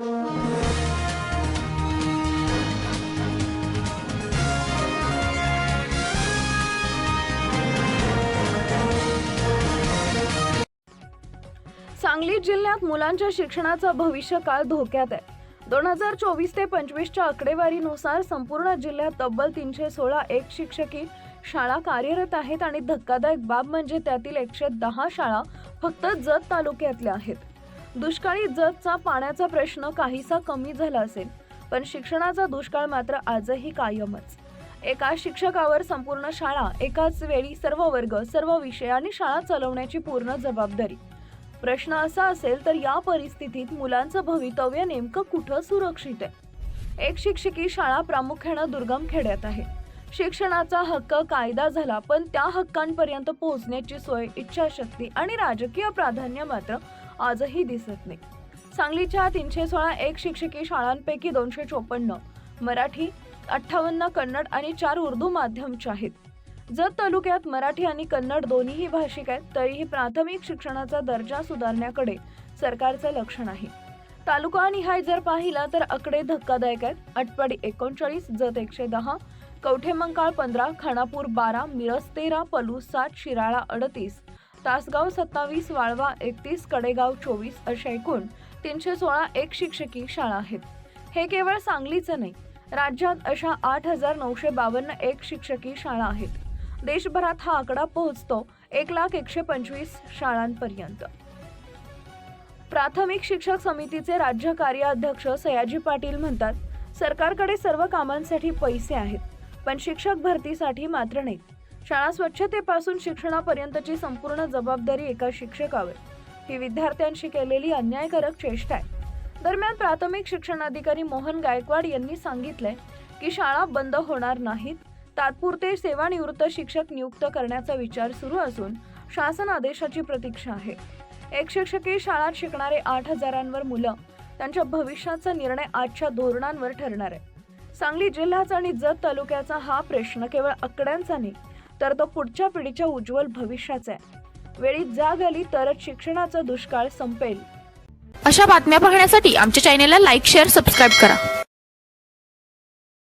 सांगली जिल्ह्यात मुलांच्या शिक्षणाचा भविष्य काळ धोक्यात आहे. दोन हजार चोवीस ते पंचवीसच्या आकडेवारीनुसार संपूर्ण जिल्ह्यात तब्बल तीनशे सोळा एक शिक्षकी शाळा कार्यरत आहेत आणि धक्कादायक बाब म्हणजे त्यातील एकशे दहा शाळा फक्त जत तालुक्यातल्या आहेत. दुष्काळी जतचा पाण्याचा प्रश्न काहीसा कमी झाला असेल पण शिक्षणाचा दुष्काळ मात्र आजही कायमच. एका शिक्षकावर संपूर्ण शाळा एकाच वेळी सर्व वर्ग सर्व विषय आणि शाळा चालवण्याची पूर्ण जबाबदारी. प्रश्न असा असेल तर या परिस्थितीत मुलांचं भवितव्य नेमकं कुठं सुरक्षित आहे? एक शिक्षकी शाळा प्रामुख्यानं दुर्गम खेड्यात आहे. शिक्षणाचा हक्क कायदा झाला पण त्या हक्कांपर्यंत पोहोचण्याची सोय इच्छाशक्ती आणि राजकीय प्राधान्य मात्र आजही दिसत नाही. सांगलीच्या तीनशे सोळा एक शिक्षकी शाळांपैकी दोनशे चोपन्न मराठी अठ्ठावन्न कन्नड आणि चार उर्दू माध्यमच्या आहेत. जत तालुक्यात मराठी आणि कन्नड दोन्हीही भाषिक आहेत तरीही प्राथमिक शिक्षणाचा दर्जा सुधारण्याकडे सरकारचं लक्ष नाही तालुका निहाय जर पाहिला तर आकडे धक्कादायक आहेत. अटपाडी एकोणचाळीस जत एकशे दहा कवठेमंकाळ पंधरा खानापूर बारा मिरज तेरा पलूस सात शिराळा अडतीस तासगाव सत्तावीस वाळवा एकतीस कडेगाव चोवीस अशा एकूण तीनशे सोळा एक शिक्षकी शाळा आहेत. हे केवळ सांगलीचं नाही राज्यात अशा आठ हजार नऊशे बावन्न एक शिक्षकी शाळा आहेत. देशभरात हा आकडा पोहोचतो एक लाख एकशे पंचवीस शाळांपर्यंत. प्राथमिक शिक्षक समितीचे राज्य कार्याध्यक्ष सयाजी पाटील म्हणतात सरकारकडे सर्व कामांसाठी पैसे आहेत पण शिक्षक भरतीसाठी मात्र नाही शाळा स्वच्छतेपासून शिक्षणापर्यंतची संपूर्ण जबाबदारी एका शिक्षकावर. ही विद्यार्थ्यांशी केलेली अन्यायकारक चेष्टा आहे. दरम्यान प्राथमिक शिक्षण अधिकारी मोहन गायकवाड यांनी सांगितलंय की शाळा बंद होणार नाहीत. तात्पुरते सेवानिवृत्त शिक्षक नियुक्त करण्याचा विचार सुरू असून शासन आदेशाची प्रतीक्षा आहे. एक शिक्षकी शाळात शिकणारे आठ हजारांवर मुलं त्यांच्या भविष्याचा निर्णय आजच्या धोरणांवर ठरणार आहे. सांगली जिल्ह्याचा आणि जत तालुक्याचा हा प्रश्न केवळ आकड्यांचा नाही तर तो पुढच्या पिढीच्या उज्ज्वल भविष्याचा आहे. वेळी जाग आली तरच शिक्षणाचा दुष्काळ संपेल. अशा बातम्या पाहण्यासाठी आमच्या चॅनेलला लाईक शेअर सबस्क्राईब करा.